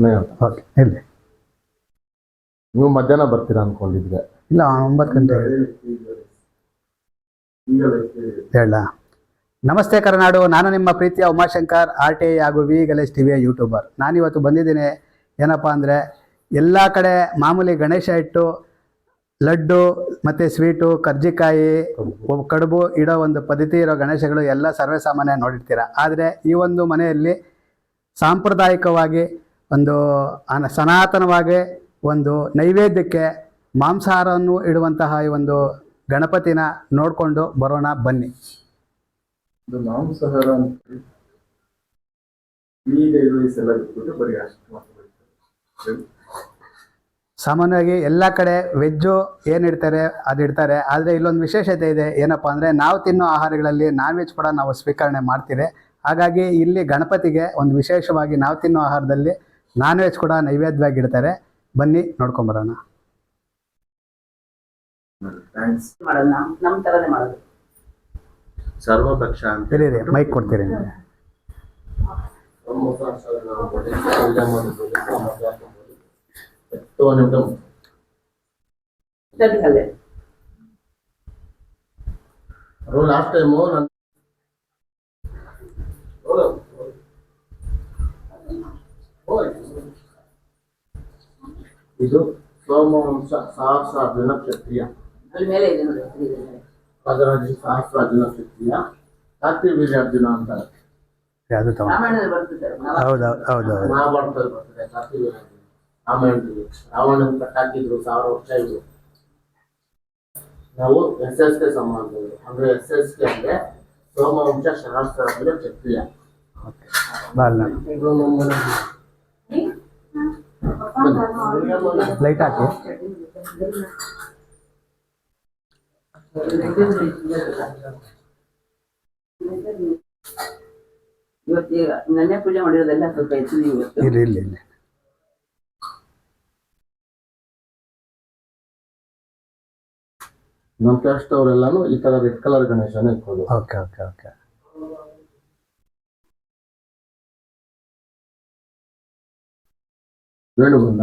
Okay ಇರಲಿ ನೀವು ಮಧ್ಯಾಹ್ನ ಬರ್ತೀರಾ ಅನ್ಕೊಂಡಿದ್ರೆ ಇಲ್ಲ ಒಂಬತ್ತು ಗಂಟೆ. ಹೇಳ. ನಮಸ್ತೆ ಕರ್ನಾಡು ನಾನು ನಿಮ್ಮ ಪ್ರೀತಿಯ ಉಮಾಶಂಕರ್ ಆರ್ ಟಿ ಐ ಹಾಗೂ ವಿ ಗಣೇಶ್ ಟಿವಿಯ ಯೂಟ್ಯೂಬರ್. ನಾನಿವತ್ತು ಬಂದಿದ್ದೀನಿ ಏನಪ್ಪ ಅಂದರೆ ಎಲ್ಲ ಕಡೆ ಮಾಮೂಲಿ ಗಣೇಶ ಇಟ್ಟು ಲಡ್ಡು ಮತ್ತು ಸ್ವೀಟು ಕರ್ಜಿಕಾಯಿ ಕಡುಬು. ಇಡೋ ಒಂದು ಪದ್ಧತಿ ಇರೋ ಗಣೇಶಗಳು ಎಲ್ಲ ಸರ್ವೇ ಸಾಮಾನ್ಯ ನೋಡಿರ್ತೀರ. ಆದರೆ ಈ ಒಂದು ಮನೆಯಲ್ಲಿ ಸಾಂಪ್ರದಾಯಿಕವಾಗಿ ಒಂದು ಅನ ಸನಾತನವಾಗಿ ಒಂದು ನೈವೇದ್ಯಕ್ಕೆ ಮಾಂಸಾಹಾರವನ್ನು ಇಡುವಂತಹ ಈ ಒಂದು ಗಣಪತಿನ ನೋಡಿಕೊಂಡು ಬರೋಣ ಬನ್ನಿ ಮಾಂಸಾಹಾರ. ಸಾಮಾನ್ಯವಾಗಿ ಎಲ್ಲ ಕಡೆ ವೆಜ್ಜು ಏನಿಡ್ತಾರೆ ಅದು ಇಡ್ತಾರೆ ಆದರೆ ಇಲ್ಲೊಂದು ವಿಶೇಷತೆ ಇದೆ ಏನಪ್ಪ ಅಂದರೆ ನಾವು ತಿನ್ನೋ ಆಹಾರಗಳಲ್ಲಿ ನಾನ್ ವೆಜ್ ಕೂಡ ನಾವು ಸ್ವೀಕರಣೆ ಮಾಡ್ತೀವಿ ಹಾಗಾಗಿ ಇಲ್ಲಿ ಗಣಪತಿಗೆ ಒಂದು ವಿಶೇಷವಾಗಿ ನಾವು ತಿನ್ನೋ ಆಹಾರದಲ್ಲಿ ನಾನ್ ವೆಜ್ ಕೂಡ ನೈವೇದ್ಯವಾಗಿ ಇಡ್ತಾರೆ ಬನ್ನಿ ನೋಡ್ಕೊಂಬರೋಣ ಥ್ಯಾಂಕ್ಸ್ ಮಾಡೋದು ನಮ್ ನಮ್ ತರನೇ ಮಾಡೋದು. ಸರ್ವಭಕ್ಷ ಅಂತ. ಇರಿ ಇರಿ ಮೈಕ್ ಕೊಡ್ತೀರಿ ಲಾಸ್ಟ್ ಟೈಮು ನಾನು ಇದು ಸೋಮವಂಶ ಸಹಸ್ರಾರ್ಜುನ ಕ್ಷತ್ರಿಯ ಪದರಾಜಿ ಮೇಲೆ ಇದೆ ನೋಡಿ ಹೆಸರು ಇದೆ ಮೇಲೆ. ಅದರಲ್ಲಿ ಸಹಸ್ರಾರ್ಜುನ ಕ್ಷತ್ರಿಯ ಕಾರ್ತಿಕ ವೀರ್ಯಾರ್ಜುನ ಅಂತಾರೆ ಅದು ತಗೊಂಡು. ರಾಮಾಯಣದಲ್ಲಿ ಹೌದು ಹೌದು ಹೌದು ಹೌದು. ಮಹಾಭಾರತದಲ್ಲಿ ಬರ್ತದೆ ಕಾರ್ತಿಕ ವೀರ್ಯಾರ್ಜುನ ರಾಮಾಯಣದಲ್ಲಿ. ರಾವಣನ ಕಟ್ಟಾಕಿದ್ರು ಸಾವಿರ ವರ್ಷ ಇದ್ರು ನಾವು ಎಸ್ ಎಸ್ ಕೆ ಸಂಬಂಧಗಳು ಅಂದ್ರೆ ಎಸ್ ಎಸ್ ಕೆ ಅಂದ್ರೆ ಸೋಮವಂಶ ಸಹಸ್ರಾರ್ಜುನ ಕ್ಷತ್ರಿಯ ಬಾಲ್ ಇದು ನಮ್ಮ ಲೈಟ್ ಹಾಕಿ. ನೆನ್ನೆ ಪೂಜೆ ಮಾಡಿರೋದೆಲ್ಲ ಸ್ವಲ್ಪ ಇರ್ಲಿ ಇಲ್ಲಿ ಇರ್ಲಿ ನಮ್ಮ ಕ್ಯಾಸ್ಟ್ ಅವರೆಲ್ಲಾನು ಈ ತರ ರೆಡ್ ಕಲರ್ ಗಣೇಶನ ಇಟ್ಕೊಂಡು ಓಕೆ ಓಕೆ ಓಕೆ ವೇಣು ಬಂದ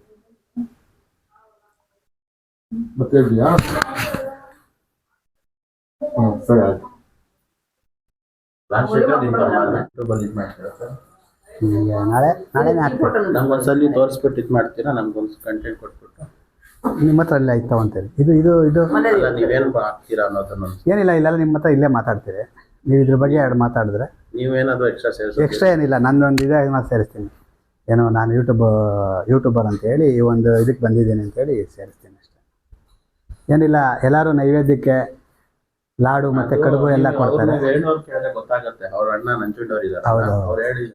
ಮತ್ತೆ ಇದೆಯಾ the ಸರಿ ಆಯ್ತು sorry. ಈಗ ನಾಳೆ ನಾಳೆನೇ ಹಾಕ್ತೀನಿ ನಮ್ಗೊಂದ್ಸಲಿ ತೋರಿಸ್ಬಿಟ್ಟು ಇದು ಮಾಡ್ತೀರಾ? ನಮ್ಗೊಂದು ಕಂಟೆಂಟ್ ಕೊಟ್ಬಿಟ್ಟು. ನಿಮ್ಮ ಹತ್ರ ಇಲ್ಲೇ ಆಯ್ತು ಅಂತೇಳಿ ಇದು ಇದು ಇದು ಅಲ್ಲ ನೀವೇನು ಹಾಕ್ತೀರಾ ಏನಿಲ್ಲ ಇಲ್ಲ ನಿಮ್ಮ ಹತ್ರ ಇಲ್ಲೇ ಮಾತಾಡ್ತೀರಿ. ನೀವು ಇದ್ರ ಬಗ್ಗೆ ಎರಡು ಮಾತಾಡಿದ್ರೆ. ನೀವೇನಾದ್ರು ಎಕ್ಸ್ಟ್ರಾ ಸೇರಿಸಿ ಎಕ್ಸ್ಟ್ರಾ ಏನಿಲ್ಲ ನಂದೊಂದು ಇದೆ ನಾನು ಸೇರಿಸ್ತೀನಿ. ಏನೋ ನಾನು ಯೂಟ್ಯೂಬ್ ಯೂಟ್ಯೂಬರ್ ಅಂತೇಳಿ ಈ ಒಂದು ಇದಕ್ಕೆ ಬಂದಿದ್ದೀನಿ ಅಂತೇಳಿ ಸೇರಿಸ್ತೀನಿ. ಏನಿಲ್ಲ ಎಲ್ಲರೂ ನೈವೇದ್ಯಕ್ಕೆ ಲಾಡು ಮತ್ತೆ ಕಡುಬು ಎಲ್ಲ ಕೊಡ್ತಾರೆ. ಗೊತ್ತಾಗುತ್ತೆ. ಅವ್ರ ಅಣ್ಣ ನಂಜುಂಡವ್ರು ಇದ್ದಾರೆ. ಅವ್ರು ಹೇಳಿ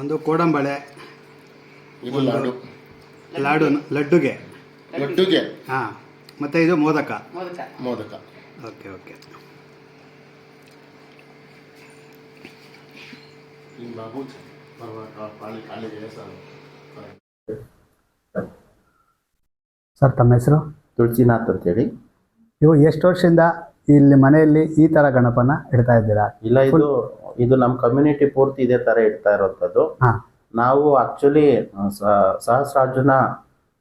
ಒಂದು ಕೋಡಂಬಳೆ. ಇದು ಲಾಡು. ಲಾಡು ಲಡ್ಡುಗೆ. ಲಡ್ಡುಗೆ. ಹಾ ಮತ್ತೆ ಇದು modak. Modak. Modak. Okay okay. Sir ತಮ್ಮ ಹೆಸರು? ತುಳಸಿನಾಥ್ ಅಂತೇಳಿ ನೀವು ಎಷ್ಟು ವರ್ಷದಿಂದ ಇಲ್ಲಿ ಮನೆಯಲ್ಲಿ ಈ ತರ ಗಣಪನ ಇಡ್ತಾ ಇದ್ದೀರಾ? ಇಲ್ಲ ಇದು ಇದು ನಮ್ಮ ಕಮ್ಯುನಿಟಿ ಪೂರ್ತಿ ಇದೇ ತರ ಇಡ್ತಾ ಇರೋಂಥದ್ದು. ಹಾಂ. ನಾವು ಆಕ್ಚುಲಿ ಸಹಸ್ರಾರ್ಜುನ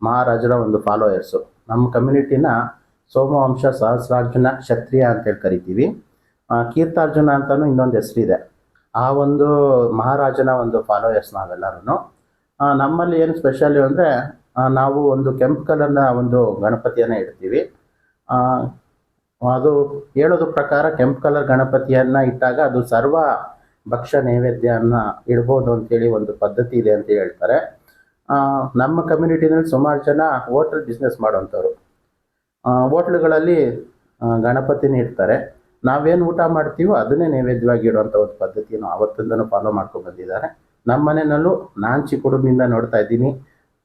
ಮಹಾರಾಜರ ಒಂದು ಫಾಲೋಯರ್ಸು ನಮ್ಮ ಕಮ್ಯುನಿಟಿನ ಸೋಮವಂಶ ಸಹಸ್ರಾರ್ಜುನ ಕ್ಷತ್ರಿಯ ಅಂತೇಳಿ ಕರಿತೀವಿ. ಆ, ಕೀರ್ತಾರ್ಜುನ ಅಂತಾನು ಇನ್ನೊಂದು ಹೆಸರಿದೆ. ಆ ಒಂದು ಮಹಾರಾಜನ ಒಂದು ಫಾಲೋಯರ್ಸ್ ನಾವೆಲ್ಲರೂ ನಮ್ಮಲ್ಲಿ ಏನು ಸ್ಪೆಷಲ್ ಅಂದರೆ ನಾವು ಒಂದು ಕೆಂಪು ಕಲರ್ನ ಒಂದು ಗಣಪತಿಯನ್ನು ಇಡ್ತೀವಿ. ಅದು ಹೇಳೋದು ಪ್ರಕಾರ ಕೆಂಪು ಕಲರ್ ಗಣಪತಿಯನ್ನ ಇಟ್ಟಾಗ ಅದು ಸರ್ವ ಭಕ್ಷ್ಯ ನೈವೇದ್ಯನ್ನ ಇಡ್ಬೋದು ಅಂತೇಳಿ ಒಂದು ಪದ್ಧತಿ ಇದೆ ಅಂತ ಹೇಳ್ತಾರೆ. ನಮ್ಮ ಕಮ್ಯುನಿಟಿನಲ್ಲಿ ಸುಮಾರು ಜನ ಹೋಟೆಲ್ ಬಿಸ್ನೆಸ್ ಮಾಡುವಂಥವ್ರು. ಹೋಟ್ಲುಗಳಲ್ಲಿ ಗಣಪತಿನ ಇಡ್ತಾರೆ. ನಾವೇನು ಊಟ ಮಾಡ್ತೀವೋ ಅದನ್ನೇ ನೈವೇದ್ಯವಾಗಿ ಇಡುವಂಥ ಒಂದು ಪದ್ಧತಿಯನ್ನು ಆವತ್ತಿಂದನೂ ಫಾಲೋ ಮಾಡ್ಕೊಂಡು ಬಂದಿದ್ದಾರೆ. ನಮ್ಮ ಮನೆಯಲ್ಲೂ ನಾನು ಚಿಕ್ಕ ಹುಡುಗನಿಂದ ನೋಡ್ತಾ ಇದ್ದೀನಿ.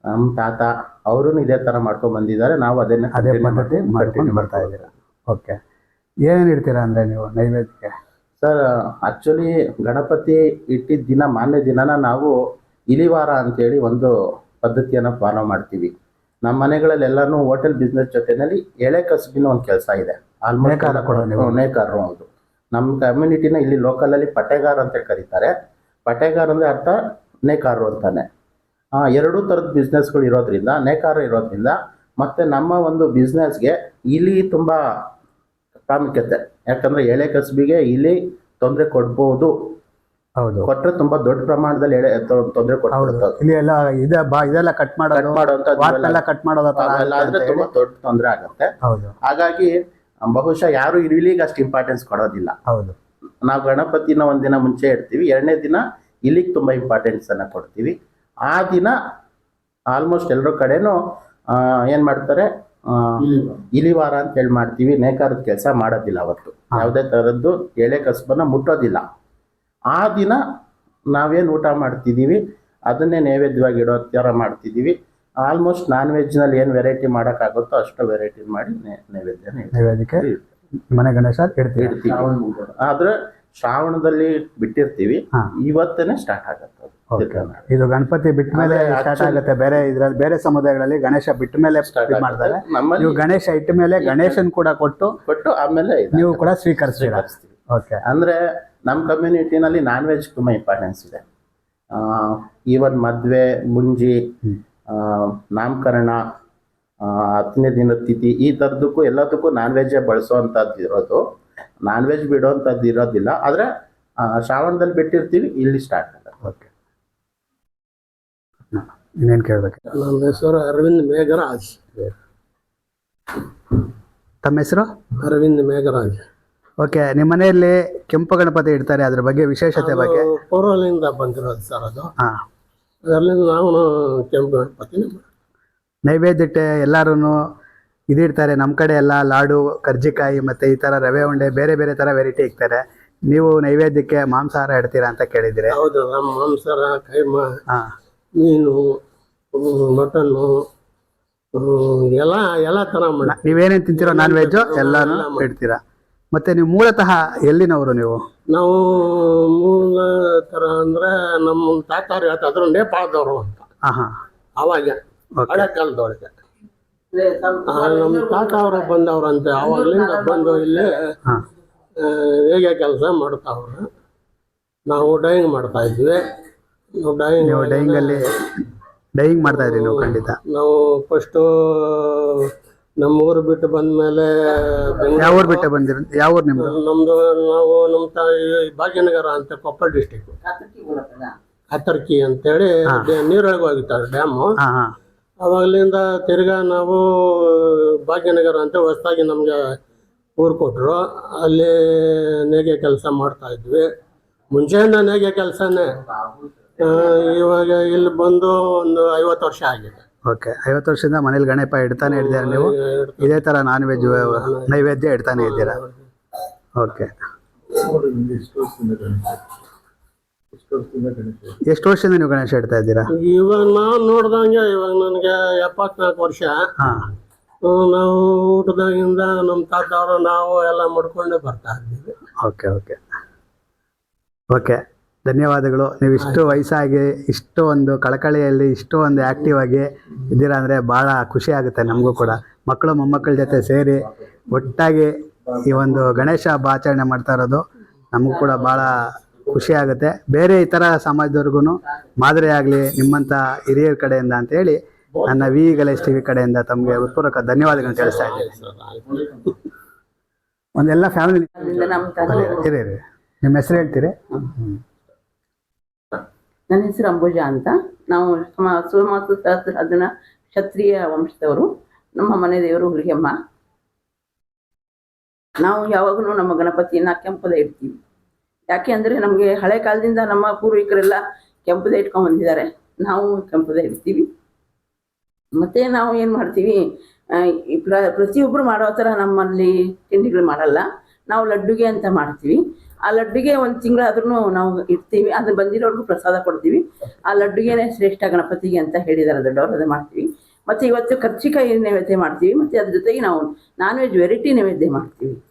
ನಮ್ಮ ತಾತ ಅವರು ಇದೇ ಥರ ಮಾಡ್ಕೊಂಡು ಬಂದಿದ್ದಾರೆ. ನಾವು ಅದನ್ನೇ ಅದೇ ಪದ್ಧತಿ ಮಾಡ್ಕೊಂಡು ಬರ್ತಾ ಇದ್ದೀರಾ? ಓಕೆ. ಏನೇನು ಇಡ್ತೀರಾ ಅಂದರೆ ನೀವು ನೈವೇದ್ಯಕ್ಕೆ? ಸರ್ ಆ್ಯಕ್ಚುಲಿ ಗಣಪತಿ ಇಟ್ಟಿದ್ದ ದಿನ ಮಾನ್ಯ ದಿನನ ನಾವು ಇಲಿವಾರ ಅಂತೇಳಿ ಒಂದು ಪದ್ಧತಿಯನ್ನು ಫಾಲೋ ಮಾಡ್ತೀವಿ. ನಮ್ಮ ಮನೆಗಳಲ್ಲಿ ಎಲ್ಲಾನು ಹೋಟೆಲ್ ಬಿಸ್ನೆಸ್ ಜೊತೆನಲ್ಲಿ ಎಳೆ ಕಸಬಿನ ಒಂದು ಕೆಲಸ ಇದೆ? ನೇಕಾರರು ಹೌದು. ನಮ್ಮ ಕಮ್ಯುನಿಟಿನ ಇಲ್ಲಿ ಲೋಕಲಲ್ಲಿ ಪಟೇಗಾರ ಅಂತ ಕರೀತಾರೆ. ಪಟೇಗಾರ ಅಂದರೆ ಅರ್ಥ ನೇಕಾರರು ಅಂತಾನೆ. ಎರಡೂ ಥರದ ಬಿಸ್ನೆಸ್ಗಳು ಇರೋದ್ರಿಂದ ನೇಕಾರ ಇರೋದ್ರಿಂದ ಮತ್ತು ನಮ್ಮ ಒಂದು ಬಿಸ್ನೆಸ್ಗೆ ಇಲ್ಲಿ ತುಂಬ ಪ್ರಾಮುಖ್ಯತೆ ಯಾಕಂದ್ರೆ ಎಳೆ ಕಸಬಿಗೆ ಇಲ್ಲಿ ತೊಂದರೆ ಕೊಡ್ಬೋದು. ಹೌದು. ಕೊಟ್ಟರೆ ತುಂಬಾ ದೊಡ್ಡ ಪ್ರಮಾಣದಲ್ಲಿ ಎಳೆ ತೊಂದರೆ ಕೊಡ್ತಾರೆ ಇಲ್ಲಿ ಎಲ್ಲ ಇದೆ ಬಾ ಇದೆಲ್ಲ ಕಟ್ ಮಾಡೋದು ಕಟ್ ಮಾಡೋದು ಆದ್ರೆ ತುಂಬಾ ದೊಡ್ಡ ತೊಂದರೆ ಆಗುತ್ತೆ. ಹೌದು. ಹಾಗಾಗಿ ಬಹುಶಃ ಯಾರು ಇಲಿಗೆ ಅಷ್ಟು ಇಂಪಾರ್ಟೆನ್ಸ್ ಕೊಡೋದಿಲ್ಲ. ಹೌದು. ನಾವು ಗಣಪತಿನ ಒಂದಿನ ಮುಂಚೆ ಇಡ್ತೀವಿ ಎರಡನೇ ದಿನ ಇಲಿಗೆ ತುಂಬಾ ಇಂಪಾರ್ಟೆನ್ಸ್ ಅನ್ನ ಕೊಡ್ತೀವಿ. ಆ ದಿನ ಆಲ್ಮೋಸ್ಟ್ ಎಲ್ಲರ ಕಡೆನೂ ಏನ್ ಮಾಡ್ತಾರೆ ಇಲಿವಾರ ಅಂತ ಹೇಳಿ ಮಾಡ್ತೀವಿ. ನೇಕಾರದ ಕೆಲಸ ಮಾಡೋದಿಲ್ಲ ಅವತ್ತು. ಯಾವುದೇ ಥರದ್ದು ಎಳೆ ಕಸಬನ್ನ ಮುಟ್ಟೋದಿಲ್ಲ. ಆ ದಿನ ನಾವೇನು ಊಟ ಮಾಡ್ತಿದ್ದೀವಿ ಅದನ್ನೇ ನೈವೇದ್ಯವಾಗಿ ಇಡೋ ಥರ ಮಾಡ್ತಿದ್ದೀವಿ ಆಲ್ಮೋಸ್ಟ್ ನಾನ್ ವೆಜ್ನಲ್ಲಿ ಏನು ವೆರೈಟಿ ಮಾಡೋಕ್ಕಾಗುತ್ತೋ ಅಷ್ಟು ವೆರೈಟಿ ಮಾಡಿ ನೈವೇದ್ಯ ನೈವೇದ್ಯನ ನೈವೇದ್ಯಕ್ಕೆ ಮನೆ ಗಣೇಶ ಇಡ್ತೀವಿ. ಇಡ್ತೀವಿ. ಆದ್ರೆ ಶ್ರಾವಣದಲ್ಲಿ ಬಿಟ್ಟಿರ್ತೀವಿ. ಇವತ್ತೇ ಇವತ್ತೇನೆ ಸ್ಟಾರ್ಟ್ ಆಗತ್ತೆ. ಇದು ಗಣಪತಿ ಬಿಟ್ಟ ಮೇಲೆ ಸ್ಟಾರ್ಟ್ ಆಗುತ್ತೆ. ಬೇರೆ ಇದ್ರಲ್ಲಿ ಬೇರೆ ಸಮುದಾಯಗಳಲ್ಲಿ ಗಣೇಶ ಬಿಟ್ಟ ಮೇಲೆ ಸ್ಟಾರ್ಟ್ ಇದು. ಮಾಡ್ತಾರೆ ನೀವು ಗಣೇಶ ಇಟ್ಟ ಮೇಲೆ ಗಣೇಶನ್ ಕೂಡ ಕೊಟ್ಟು ಕೊಟ್ಟು ಆಮೇಲೆ. ನೀವು ಕೂಡ ಸ್ವೀಕರಿಸ್ತೀರಾ. ಓಕೆ ಅಂದ್ರೆ ನಮ್ಮ ಕಮ್ಯುನಿಟಿನಲ್ಲಿ ನಾನ್ ವೆಜ್ ತುಂಬಾ ಇಂಪಾರ್ಟೆನ್ಸ್ ಇದೆ. ಈವನ್ ಮದ್ವೆ ಮುಂಜಿ ಆ, ನಾಮಕರಣ ಆ, ಹತ್ತನೇ ದಿನದ ತಿಥಿ ಈ ಥರದಕ್ಕೂ ಎಲ್ಲದಕ್ಕೂ ನಾನ್ ವೆಜ್ಜೇ ಬಳಸೋವಂಥದ್ದು ಇರೋದು. ನಾನ್ ವೆಜ್ ಬಿಡೋವಂಥದ್ದು ಇರೋದಿಲ್ಲ. ಆದರೆ ಶ್ರಾವಣದಲ್ಲಿ ಬಿಟ್ಟಿರ್ತೀವಿ ಇಲ್ಲಿ ಸ್ಟಾರ್ಟ್ ಇನ್ನೇನು ಕೇಳ್ಬೇಕು? ನನ್ನ ಹೆಸರು ಅರವಿಂದ್ ಮೇಘರಾಜ್. ತಮ್ಮ ಹೆಸರು? ಅರವಿಂದ್ ಮೇಘರಾಜ್. ಓಕೆ ನಿಮ್ಮ ಮನೆಯಲ್ಲಿ ಕೆಂಪು ಗಣಪತಿ ಇಡ್ತಾರೆ ಅದ್ರ ಬಗ್ಗೆ ವಿಶೇಷತೆ ಬಗ್ಗೆ? ಪೂರ್ವಲಿಂದ ಬಂದಿರೋದು ಸರ್ ಅದು. ಹಾಂ. ಅದರಲ್ಲಿಂದ ನಾವು ಕೆಂಪು ಗಣಪತಿನ ನೈವೇದ್ಯಕ್ಕೆ ಎಲ್ಲರೂ ಇದಿಡ್ತಾರೆ ನಮ್ಮ ಕಡೆ ಎಲ್ಲ ಲಾಡು ಕರ್ಜಿಕಾಯಿ ಮತ್ತು ಈ ಥರ ರವೆ ಉಂಡೆ ಬೇರೆ ಬೇರೆ ಥರ ವೆರೈಟಿ ಇಕ್ತಾರೆ. ನೀವು ನೈವೇದ್ಯಕ್ಕೆ ಮಾಂಸಾಹಾರ ಇಡ್ತೀರಾ ಅಂತ ಕೇಳಿದಿರಿ ಹೌದು ನಮ್ಮ ಮಾಂಸಾಹಾರ ಕೈಮ ಹಾಂ. ಮೀನು ಮಟನ್ನು ಎಲ್ಲ ಎಲ್ಲ ಥರ ಮಾಡಿ. ನೀವೇನೇನು ತಿಂತೀರೋ ನಾನ್ ವೆಜ್ ಎಲ್ಲಾನು ಇಡ್ತೀರಾ? ಮತ್ತೆ ನೀವು ಮೂಲತಃ ಎಲ್ಲಿನವರು ನೀವು? ನಾವು ಮೂಲ ಥರ ಅಂದ್ರೆ ನಮ್ಮ ತಾತಾರು ಹೇಳ್ತಾದ್ರು ನೇಪಾಳದವರು ಅಂತ. ಹಾ ಹಾಂ ಅವಾಗ ಹಳೆ ಅಂದ್ರೆ ನಮ್ಮ ತಾತ ಅವರು ಬಂದವ್ರಂತೆ ಅವಾಗಲಿಂದ ಬಂದು ಇಲ್ಲಿ ಹಾಂ. ಹೇಗೆ ಕೆಲಸ ಮಾಡ್ತಾವ್ರು. ನಾವು ಡೈಂಗ್ ಮಾಡ್ತಾ ಇದ್ವಿ. ನಾವು ಡೈಯಿಂಗ್ ನೀವು ಡೈಯಿಂಗಲ್ಲಿ ಡೈಯಿಂಗ್ ಮಾಡ್ತಾ ಇದ್ರಿ ನೀವು ಖಂಡಿತ. ನಾವು ಫಸ್ಟು ನಮ್ಮ ಊರು ಬಿಟ್ಟು ಬಂದ್ಮೇಲೆ ಯಾವ ಊರು ಬಿಟ್ಟು ಬಂದಿರ ಯಾವ ಊರು ನಿಮ್ದು? ನಮ್ದು ನಾವು ನಮ್ಮ ತಾಯಿ ಭಾಗ್ಯನಗರ ಅಂತ ಕೊಪ್ಪಳ ಡಿಸ್ಟಿಕ್ ಹತ್ತರ್ಕಿ ಅಂತೇಳಿ ನೀರೊಳಗೆ ಹೋಗಿದ್ದಾರೆ ಡ್ಯಾಮು. ಹಾಂ ಹಾಂ. ಅವಾಗಲಿಂದ ತಿರ್ಗಾ ನಾವು ಭಾಗ್ಯನಗರ ಅಂತ ಹೊಸದಾಗಿ ನಮಗೆ ಊರು ಕೊಟ್ಟರು ಅಲ್ಲಿ ನೇಗೆ ಕೆಲಸ ಮಾಡ್ತಾ ಇದ್ವಿ. ಮುಂಚೆಯಿಂದ ನೇಗೆ ಕೆಲಸನೇ. ಇವಾಗ ಇಲ್ಲಿ ಬಂದು ಒಂದು ಐವತ್ತು ವರ್ಷ ಆಗಿದೆ. ಓಕೆ ಐವತ್ತು ವರ್ಷದಿಂದ ಮನೇಲಿ ಗಣಪ ಇಡ್ತಾನೆ ಇದ್ದೀರಾ ನೀವು? ಇದೇ ಥರ ನಾನ್ ವೆಜ್ ನೈವೇದ್ಯ ಇಡ್ತಾನೆ ಇದ್ದೀರಾ? ಓಕೆ. ಎಷ್ಟು ವರ್ಷದಿಂದ ನೀವು ಗಣೇಶ ಇಡ್ತಾ ಇದ್ದೀರಾ? ಇವಾಗ ನಾವು ನೋಡ್ದಂಗೆ ಇವಾಗ ನನಗೆ ಎಪ್ಪತ್ನಾಲ್ಕು ವರ್ಷ. ಹಾಂ. ನಾವು ಊಟದಾಗಿಂದ ನಮ್ಮ ತಾತವರು ನಾವು ಎಲ್ಲ ಮಾಡ್ಕೊಂಡೇ ಬರ್ತಾ ಇದ್ದೀವಿ. Okay okay. ಓಕೆ. ಧನ್ಯವಾದಗಳು. ನೀವು ಇಷ್ಟು ವಯಸ್ಸಾಗಿ ಇಷ್ಟು ಒಂದು ಕಳಕಳಿಯಲ್ಲಿ ಇಷ್ಟು ಒಂದು ಆಕ್ಟಿವ್ ಆಗಿ ಇದ್ದೀರಾ ಅಂದರೆ ಭಾಳ ಖುಷಿ ಆಗುತ್ತೆ ನಮಗೂ ಕೂಡ. ಮಕ್ಕಳು ಮೊಮ್ಮಕ್ಕಳ ಜೊತೆ ಸೇರಿ ಒಟ್ಟಾಗಿ ಈ ಒಂದು ಗಣೇಶ ಹಬ್ಬ ಆಚರಣೆ ಮಾಡ್ತಾ ಇರೋದು ನಮಗೂ ಕೂಡ ಭಾಳ ಖುಷಿ ಆಗುತ್ತೆ. ಬೇರೆ ಇತರ ಸಮಾಜದವ್ರಿಗೂ ಮಾದರಿ ಆಗಲಿ ನಿಮ್ಮಂಥ ಹಿರಿಯರ ಕಡೆಯಿಂದ ಅಂತೇಳಿ ನನ್ನ ವಿ ಗಣೇಶ್ ಟಿ ವಿ ಕಡೆಯಿಂದ ತಮಗೆ ಹೃತ್ಪೂರ್ವಕ ಧನ್ಯವಾದಗಳನ್ನು ತಿಳಿಸ್ತಾ ಇದ್ದೀನಿ. ಒಂದೆಲ್ಲ ಫ್ಯಾಮಿಲಿ ಇರಿ ನಿಮ್ಮ ಹೆಸರು ಹೇಳ್ತೀರಿ? ನನ್ನ ಹೆಸರು ಅಂಬುಜ ಅಂತ. ನಾವು ಸಮ, ಸೋಮಾಸು ಸಹಸ್ರ ಅದನ್ನ ಕ್ಷತ್ರಿಯ ವಂಶದವರು. ನಮ್ಮ ಮನೆ ದೇವರು ಹುಲಿಗೆಮ್ಮ ನಾವು ಯಾವಾಗಲೂ ನಮ್ಮ ಗಣಪತಿಯನ್ನ ಕೆಂಪದೇ ಇಡ್ತೀವಿ. ಯಾಕೆ ಅಂದರೆ ನಮಗೆ ಹಳೆ ಕಾಲದಿಂದ ನಮ್ಮ ಪೂರ್ವಿಕರೆಲ್ಲ ಕೆಂಪದೇ ಇಟ್ಕೊಂಡು ಬಂದಿದ್ದಾರೆ. ನಾವು ಕೆಂಪದೇ ಇಡ್ತೀವಿ. ಮತ್ತೆ ನಾವು ಏನು ಮಾಡ್ತೀವಿ ಪ್ರ ಪ್ರತಿಯೊಬ್ಬರು ಮಾಡೋ ಥರ ನಮ್ಮಲ್ಲಿ ತಿಂಡಿಗಳು ಮಾಡಲ್ಲ. ನಾವು ಲಡ್ಡುಗೆ ಅಂತ ಮಾಡ್ತೀವಿ. ಆ ಲಡ್ಡುಗೆ ಒಂದು ತಿಂಗಳಾದ್ರೂ ನಾವು ಇಡ್ತೀವಿ. ಅದು ಬಂದಿರೋರ್ಗು ಪ್ರಸಾದ ಕೊಡ್ತೀವಿ. ಆ ಲಡ್ಡುಗೆನೇ ಶ್ರೇಷ್ಠ ಗಣಪತಿಗೆ ಅಂತ ಹೇಳಿದಾರೆ ದೊಡ್ಡವರು ಅದೇ ಮಾಡ್ತೀವಿ. ಮತ್ತು ಇವತ್ತು ಕರ್ಚಿಕಾಯಿ ನೈವೇದ್ಯ ಮಾಡ್ತೀವಿ. ಮತ್ತು ಅದ್ರ ಜೊತೆಗೆ ನಾವು ನಾನ್ ವೆಜ್ ವೆರೈಟಿ ನೈವೇದ್ಯ ಮಾಡ್ತೀವಿ.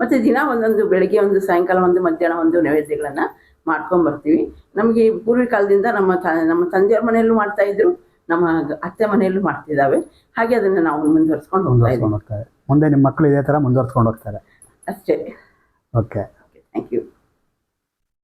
ಮತ್ತು ದಿನ ಒಂದೊಂದು ಬೆಳಗ್ಗೆ ಒಂದು ಸಾಯಂಕಾಲ ಒಂದು ಮಧ್ಯಾಹ್ನ ಒಂದು ನೈವೇದ್ಯಗಳನ್ನು ಮಾಡ್ಕೊಂಬರ್ತೀವಿ. ನಮಗೆ ಪೂರ್ವ ಕಾಲದಿಂದ ನಮ್ಮ ತ ನಮ್ಮ ತಂದೆಯವ್ರ ಮನೆಯಲ್ಲೂ ಮಾಡ್ತಾ ಇದ್ರು ನಮ್ಮ ಅತ್ತೆ ಮನೆಯಲ್ಲೂ ಮಾಡ್ತಿದ್ದಾವೆ. ಹಾಗೆ ಅದನ್ನು ನಾವು ಮುಂದುವರ್ಸ್ಕೊಂಡು ಹೋಗ್ತಾ ಇದ್ದೀವಿ. ಮುಂದೆ ನಿಮ್ಮ ಮಕ್ಕಳು ಇದೇ ಥರ ಮುಂದುವರ್ಸ್ಕೊಂಡು ಹೋಗ್ತಾರೆ. ಅಷ್ಟೇ. ಓಕೆ. Thank you.